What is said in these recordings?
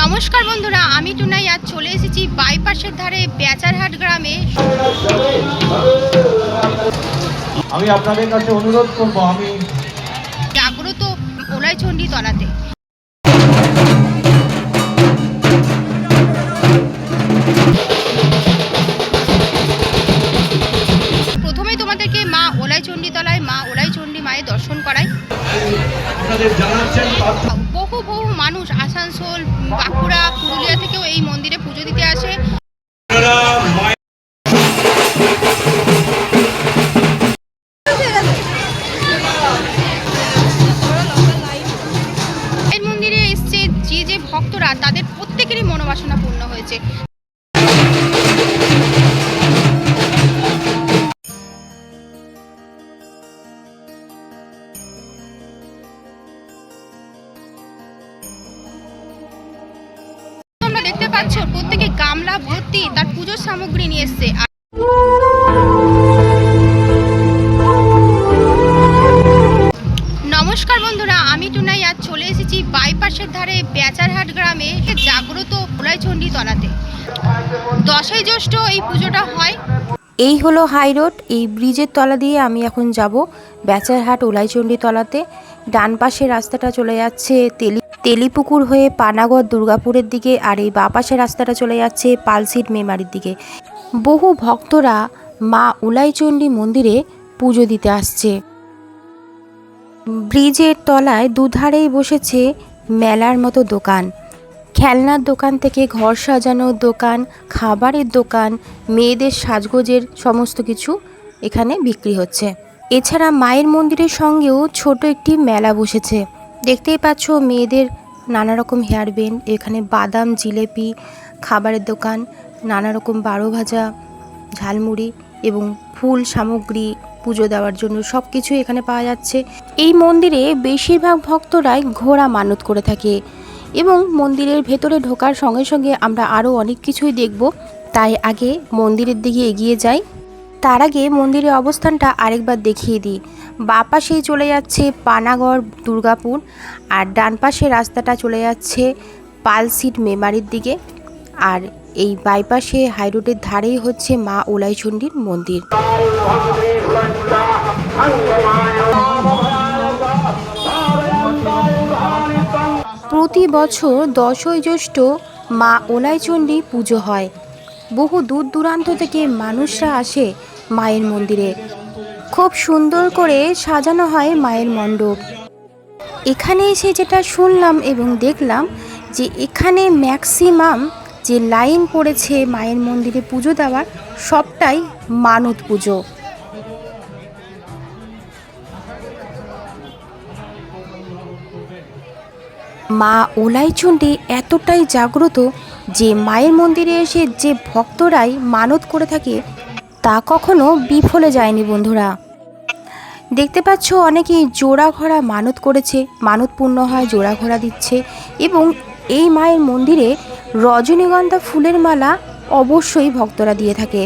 নমস্কার বন্ধুরা আমি টুনাই আজ চলে এসেছি বাইপাসের ধারে বেচারহাট গ্রামে। আমি আপনাদের কাছে অনুরোধ করব আমি জাগ্রত ওলাইচণ্ডী তলাতে। প্রথমেই তোমাদেরকে মা ওলাইচণ্ডী তলায় মা ওলাইচণ্ডী মায়ের দর্শন করাই। আপনাদের জানাচ্ছেন আসানসোল বাঁকুড়া, পুরুলিয়া থেকেও এই মন্দিরে পুজো দিতে আসে। এর মন্দিরে এসছে যে যে ভক্তরা, তাদের প্রত্যেকেরই মনোবাসনা পূর্ণ হয়েছে। সামগ্রী নিয়ে এসছে। নমস্কার বন্ধুরা, আমি টুনাই আজ চলে এসেছি বাইপাসের ধারে বেচারহাট গ্রামে জাগ্রত ওলাইচণ্ডী তলাতে। দশই জ্যৈষ্ঠ এই পুজোটা হয়। এই হলো হাই রোড, এই ব্রিজের তলা দিয়ে আমি এখন যাব বেচারহাট ওলাইচণ্ডী তলাতে। ডান পাশে রাস্তাটা চলে যাচ্ছে তেলি তেলিপুকুর হয়ে পানাগড় দুর্গাপুরের দিকে আর এই বাঁ রাস্তাটা চলে যাচ্ছে পালসিট মেমারির দিকে। বহু ভক্তরা মা উলাইচণ্ডী মন্দিরে পুজো দিতে আসছে। ব্রিজের তলায় দুধারেই বসেছে মেলার মতো দোকান। খেলনার দোকান থেকে ঘর সাজানোর দোকান, খাবারের দোকান, মেয়েদের সাজগোজের সমস্ত কিছু এখানে বিক্রি হচ্ছে। এছাড়া মায়ের মন্দিরের সঙ্গেও ছোট একটি মেলা বসেছে। দেখতেই পাচ্ছ মেয়েদের নানা রকম হেয়ার ব্যান্ড, এখানে বাদাম, জিলেপি, খাবারের দোকান নানা রকম বারো ভাজা ঝালমুড়ি এবং ফুল সামগ্রী পুজো দেওয়ার জন্য সব কিছু এখানে পাওয়া যাচ্ছে। এই মন্দিরে বেশিরভাগ ভক্তরাই ঘোড়া মানত করে থাকে এবং মন্দিরের ভেতরে ঢোকার সঙ্গে সঙ্গে আমরা আরও অনেক কিছুই দেখব। তাই আগে মন্দিরের দিকে এগিয়ে যাই। তার আগে মন্দিরের অবস্থানটা আরেকবার দেখিয়ে দিই। বাঁ পাশেই চলে যাচ্ছে পানাগড়, দুর্গাপুর আর ডান পাশে রাস্তাটা চলে যাচ্ছে পালসিট মেমারির দিকে। আর এই বাইপাসে হাইরোডের ধারেই হচ্ছে মা ওলাইচণ্ডীর মন্দির। প্রতি বছর দশই জ্যৈষ্ঠ মা ওলাইচণ্ডী পুজো হয়। বহু দূর দূরান্ত থেকে মানুষরা আসে মায়ের মন্দিরে। খুব সুন্দর করে সাজানো হয় মায়ের মণ্ডপ। এখানে এসে যেটা শুনলাম এবং দেখলাম যে এখানে ম্যাক্সিমাম যে লাইন পড়েছে মায়ের মন্দিরে পুজো দেওয়ার, সবটাই মানত পুজো। মা ওলাইচণ্ডী এতটাই জাগ্রত যে মায়ের মন্দিরে এসে যে ভক্তরাই মানত করে থাকে তা কখনো বিফলে যায়নি বন্ধুরা। দেখতে পাচ্ছ অনেকেই জোড়া ঘোড়া মানত করেছে মানত পূর্ণ হয় জোড়া ঘোড়া দিচ্ছে এবং এই মায়ের মন্দিরে রজনীগন্ধা ফুলের মালা অবশ্যই ভক্তরা দিয়ে থাকে।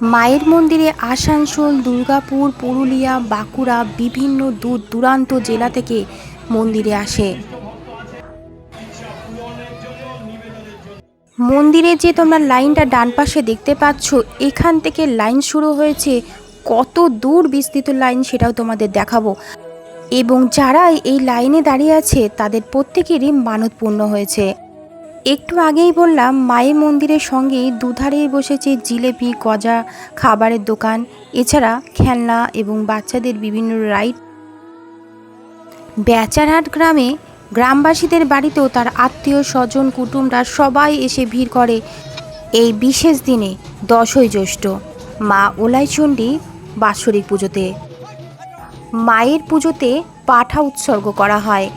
মায়ের মন্দিরে আসানসোল, দুর্গাপুর, পুরুলিয়া, বাঁকুড়া বিভিন্ন দূর দূরান্ত জেলা থেকে মন্দিরে আসে। মন্দিরে যে তোমরা লাইনটা ডান পাশে দেখতে পাচ্ছ, এখান থেকে লাইন শুরু হয়েছে। কত দূর বিস্তৃত লাইন সেটাও তোমাদের দেখাবো। এবং যারা এই লাইনে দাঁড়িয়ে আছে, তাদের প্রত্যেকেরই মানত পূর্ণ হয়েছে। একটু আগেই বললাম, মায়ের মন্দিরের সঙ্গেই দুধারেই বসেছে জিলেপি, গজা, খাবারের দোকান। এছাড়া খেলনা এবং বাচ্চাদের বিভিন্ন রাইড। বেচারহাট গ্রামে গ্রামবাসীদের বাড়িতেও তার আত্মীয় স্বজন, কুটুমরা সবাই এসে ভিড় করে এই বিশেষ দিনে দশই জ্যৈষ্ঠ, মা ওলাইচণ্ডী বাৎসরিক পুজোতে। মায়ের পুজোতে পাঠা উৎসর্গ করা হয়।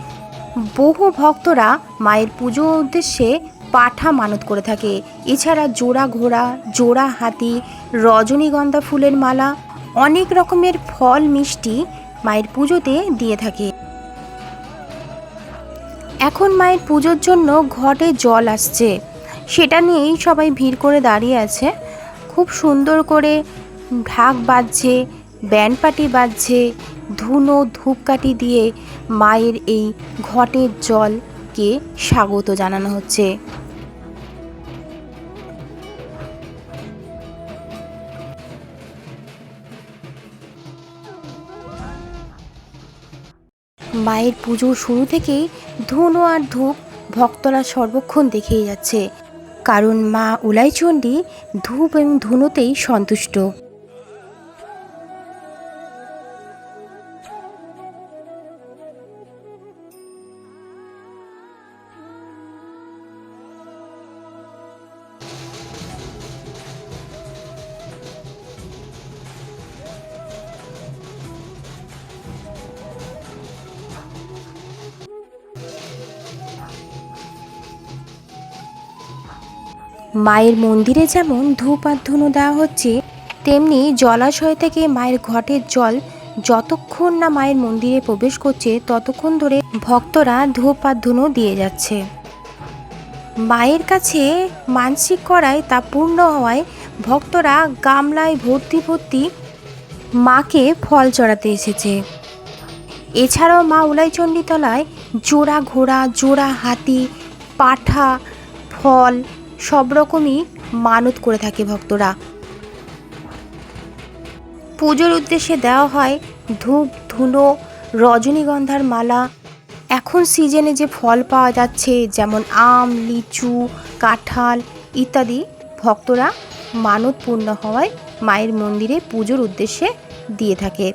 বহু ভক্তরা মায়ের পুজো উদ্দেশ্যে পাঠা মানত করে থাকে। এছাড়া জোড়া ঘোড়া, জোড়া হাতি, রজনীগন্ধা ফুলের মালা, অনেক রকমের ফল, মিষ্টি মায়ের পুজোতে দিয়ে থাকে। এখন মায়ের পুজোর জন্য ঘটে জল আসছে। সেটা নিয়েই সবাই ভিড় করে দাঁড়িয়ে আছে। খুব সুন্দর করে ঢাক বাজছে। ব্যান্ড পার্টি বাজছে, ধুনো ধূপকাঠি দিয়ে মায়ের এই ঘটের জলকে স্বাগত জানানো হচ্ছে। মায়ের পুজো শুরু থেকেই ধুনো আর ধূপ ভক্তরা সর্বক্ষণ দেখেই যাচ্ছে, কারণ মা উলাইচণ্ডী ধূপ এবং ধুনোতেই সন্তুষ্ট। মায়ের মন্দিরে যেমন ধূপ আর ধুনো দেওয়া হচ্ছে, তেমনি জলাশয় থেকে মায়ের ঘটের জল যতক্ষণ না মায়ের মন্দিরে প্রবেশ করছে, ততক্ষণ ধরে ভক্তরা ধূপ আর ধুনো দিয়ে যাচ্ছে। মায়ের কাছে মানসিক করায় তা পূর্ণ হওয়ায় ভক্তরা গামলায় ভর্তি ভর্তি মাকে ফল চড়াতে এসেছে। এছাড়াও মা উলাইচণ্ডীতলায় জোড়া ঘোড়া, জোড়া হাতি, পাঠা, ফল সব রকমই মানত করে থাকে ভক্তরা। পুজোর উদ্দেশ্যে দেওয়া হয় ধূপ ধুলো রজনীগন্ধার মালা। এখন সিজনে যে ফল পাওয়া যাচ্ছে, যেমন আম, লিচু, কাঁঠাল ইত্যাদি, ভক্তরা মানত পূর্ণ হওয়ায় মায়ের মন্দিরে পুজোর উদ্দেশ্যে দিয়ে থাকে।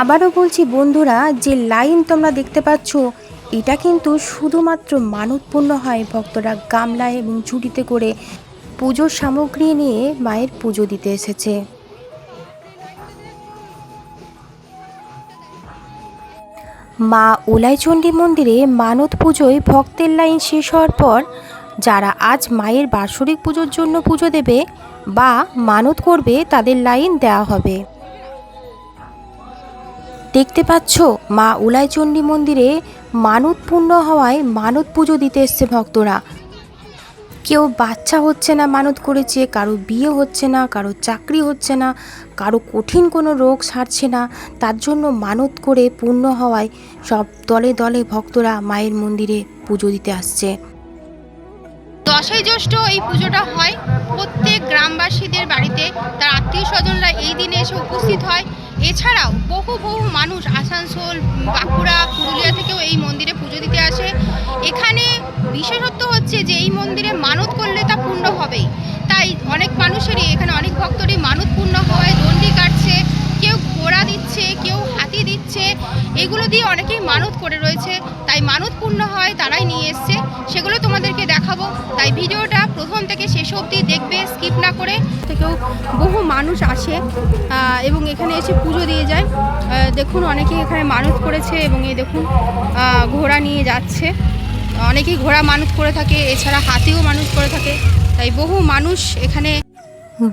আবারও বলছি বন্ধুরা, যে লাইন তোমরা দেখতে পাচ্ছ, এটা কিন্তু শুধুমাত্র মানতপূর্ণ হয় ভক্তরা গামলায় এবং ঝুড়িতে করে পুজোর সামগ্রী নিয়ে মায়ের পুজো দিতে এসেছে। মা উলাইচণ্ডী মন্দিরে মানত পুজোয় ভক্তের লাইন শেষ হওয়ার পর, যারা আজ মায়ের বাৎসরিক পুজোর জন্য পুজো দেবে বা মানত করবে, তাদের লাইন দেওয়া হবে। দেখতে পাচ্ছ? মা উলাইচণ্ডী মন্দিরে মানত পূর্ণ হওয়ায় মানত পুজো দিতে এসছে ভক্তরা। কেউ বাচ্চা হচ্ছে না মানত করেছে, কারও বিয়ে হচ্ছে না, কারও চাকরি হচ্ছে না, কারও কঠিন কোনো রোগ সারছে না, তার জন্য মানত করে পূর্ণ হওয়ায় সব দলে দলে ভক্তরা মায়ের মন্দিরে পুজো দিতে আসছে। দশই জ্যৈষ্ঠ এই পুজোটা হয়। প্রত্যেক গ্রামবাসীদের বাড়িতে তার আত্মীয় স্বজনরা এই দিনে এসে উপস্থিত হয়। এছাড়াও বহু বহু মানুষ আসানসোল, বাঁকুড়া, পুরুলিয়া থেকেও এই মন্দিরে পুজো দিতে আসে। এখানে বিশেষত্ব হচ্ছে যে এই মন্দিরে মানত করলে তা পূর্ণ হবেই। তাই অনেক মানুষেরই এখানে অনেক ভক্তরই মানত পূর্ণ হওয়ায় দণ্ডি কাটছে, কেউ ঘোড়া দিচ্ছে, কেউ হাতি দিচ্ছে, এগুলো দিয়ে অনেকেই মানত করে রয়েছে। তাই মানত পূর্ণ হয়, তারাই নিয়ে এসছে। সেগুলো তোমাদেরকে দেখাবো। তাই ভিডিওটা প্রথম থেকে শেষ অবধি দেখবে স্কিপ না করে থেকেও বহু মানুষ আসে এবং এখানে এসে পুজো দিয়ে যায়। দেখুন অনেকে এখানে মানত করেছে এবং এই দেখুন ঘোড়া নিয়ে যাচ্ছে। অনেকেই ঘোড়া মানত করে থাকে, এছাড়া হাতিও মানুষ করে থাকে। তাই বহু মানুষ এখানে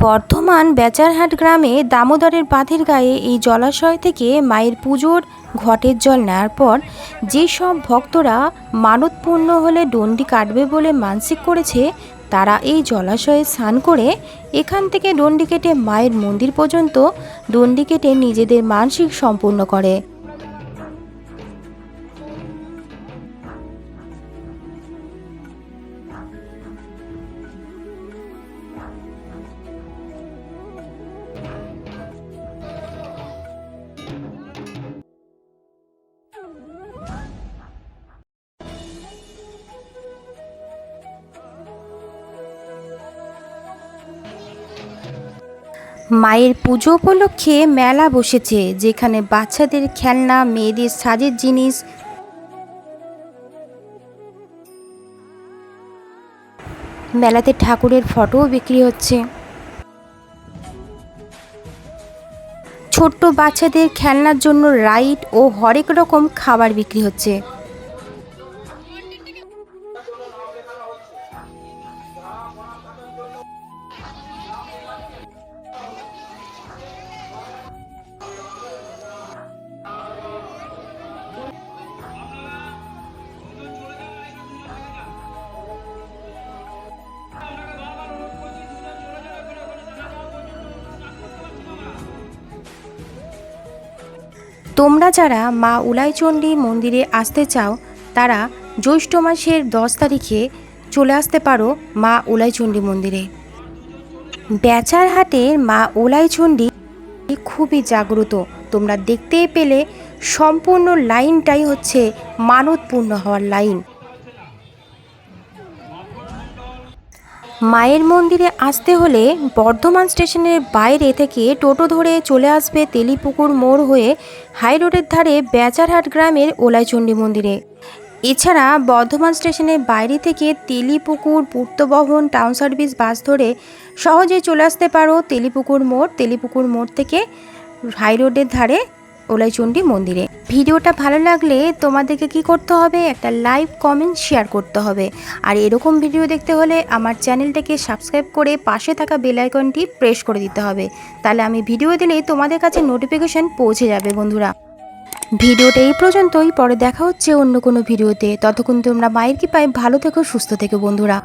বর্ধমান বেচারহাট গ্রামে দামোদরের বাঁধের গায়ে এই জলাশয় থেকে মায়ের পুজোর ঘটের জল নেওয়ার পর যেসব ভক্তরা মানতপূর্ণ হলে ডন্ডি কাটবে বলে মানসিক করেছে তারা এই জলাশয়ে স্নান করে এখান থেকে ডন্ডি কেটে মায়ের মন্দির পর্যন্ত ডন্ডি কেটে নিজেদের মানসিক সম্পূর্ণ করে। মায়ের পুজো উপলক্ষে মেলা বসেছে, যেখানে বাচ্চাদের খেলনা, মেয়েদের সাজের জিনিস। মেলাতে ঠাকুরের ফটোও বিক্রি হচ্ছে। ছোট্ট বাচ্চাদের খেলনার জন্য রাইড ও হরেক রকম খাবার বিক্রি হচ্ছে। তোমরা যারা মা উলাইচণ্ডী মন্দিরে আসতে চাও, তারা জ্যৈষ্ঠ মাসের দশ তারিখে চলে আসতে পারো মা উলাইচণ্ডী মন্দিরে। বেচার হাটের মা ওলাইচণ্ডী খুবই জাগ্রত। তোমরা দেখতে পেলে সম্পূর্ণ লাইনটাই হচ্ছে মানতপূর্ণ হওয়ার লাইন। মায়ের মন্দিরে আসতে হলে বর্ধমান স্টেশনের বাইরে থেকে টোটো ধরে চলে আসবে তেলিপুকুর মোড় হয়ে হাই রোডের ধারে বেচারহাট গ্রামের ওলাইচণ্ডী মন্দিরে। এছাড়া বর্ধমান স্টেশনের বাইরে থেকে তেলিপুকুর পূর্তবহন টাউন সার্ভিস বাস ধরে সহজে চলে আসতে পারো তেলিপুকুর মোড় তেলিপুকুর মোড় থেকে হাই রোডের ধারে ওলাইচণ্ডী মন্দিরে। ভিডিওটা ভালো লাগলে তোমাদেরকে কি করতে হবে? একটা লাইভ কমেন্ট, শেয়ার করতে হবে। আর এরকম ভিডিও দেখতে হলে আমার চ্যানেলটাকে সাবস্ক্রাইব করে পাশে থাকা বেল আইকনটি প্রেস করে দিতে হবে। তাহলে আমি ভিডিও দিলেই তোমাদের কাছে নোটিফিকেশন পৌঁছে যাবে বন্ধুরা। ভিডিওটা এই পর্যন্তই। পরে দেখা হচ্ছে অন্য কোনো ভিডিওতে। ততক্ষণ তোমরা মায়ের কি পাই ভালো থেকো, সুস্থ থেকো বন্ধুরা।